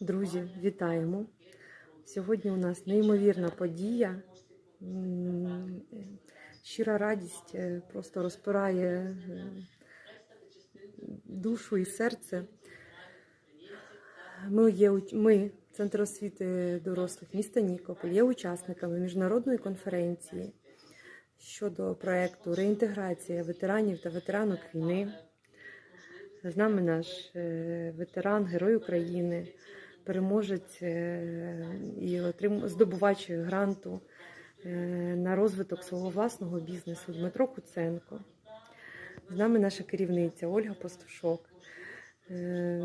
Друзі, вітаємо! Сьогодні у нас неймовірна подія. Щира радість е, просто розпирає е, душу і серце. Ми, є, ми, Центр освіти дорослих міста Нікополь, є учасниками міжнародної конференції щодо проекту реінтеграція ветеранів та ветеранок війни. З нами наш е, ветеран, герой України, переможець е, і отрим... здобувач гранту е, на розвиток свого власного бізнесу Дмитро Куценко. З нами наша керівниця Ольга Пастушок. Е,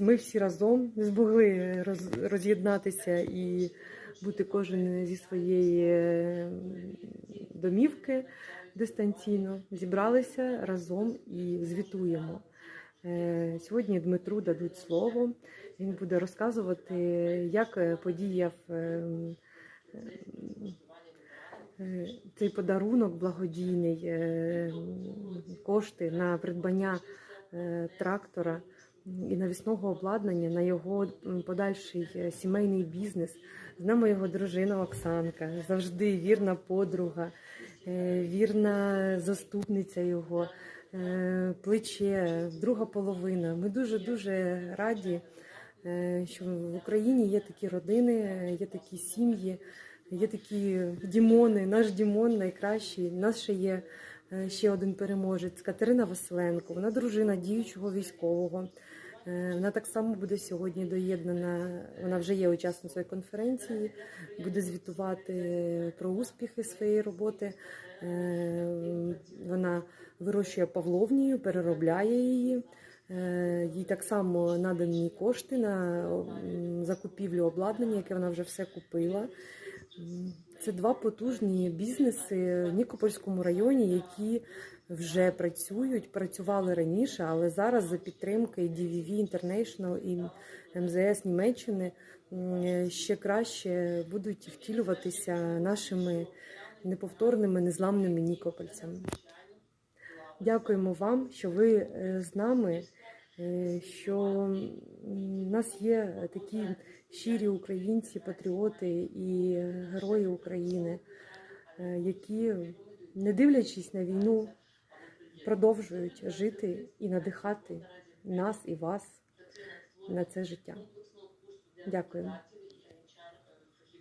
Ми всі разом не змогли роз'єднатися і бути кожен зі своєї е, домівки дистанційно. Зібралися разом і звітуємо. Е, Сьогодні Дмитру дадуть слово. Він буде розказувати, як е, подіяв е, цей подарунок благодійний, кошти на придбання трактора і навісного обладнання на його подальший сімейний бізнес. З нами його дружина Оксанка, завжди вірна подруга, вірна заступниця його, плече, друга половина. Ми дуже дуже раді, е, що в Україні є такі родини, е, є такі сім'ї, є такі Дімони. Наш Дімон найкращий. У нас ще є е, ще один переможець Катерина Василенко. Вона дружина діючого військового. Е, Вона так само буде сьогодні доєднана. Вона вже є учасницею конференції, буде звітувати про успіхи своєї роботи. Е, Вона вирощує павловнію, переробляє її. Е, Їй так само надані кошти на закупівлю обладнання, яке вона вже все купила. Це два потужні бізнеси в Нікопольському районі, які вже працюють, працювали раніше, але зараз за підтримки DVV International і МЗС Німеччини ще краще будуть втілюватися нашими неповторними, незламними нікопольцями. Дякуємо вам, що ви е, з нами, що м, в нас є такі щирі українці, патріоти і герої України, е, які, не дивлячись на війну, продовжують жити і надихати нас і вас на це життя. Дякуємо.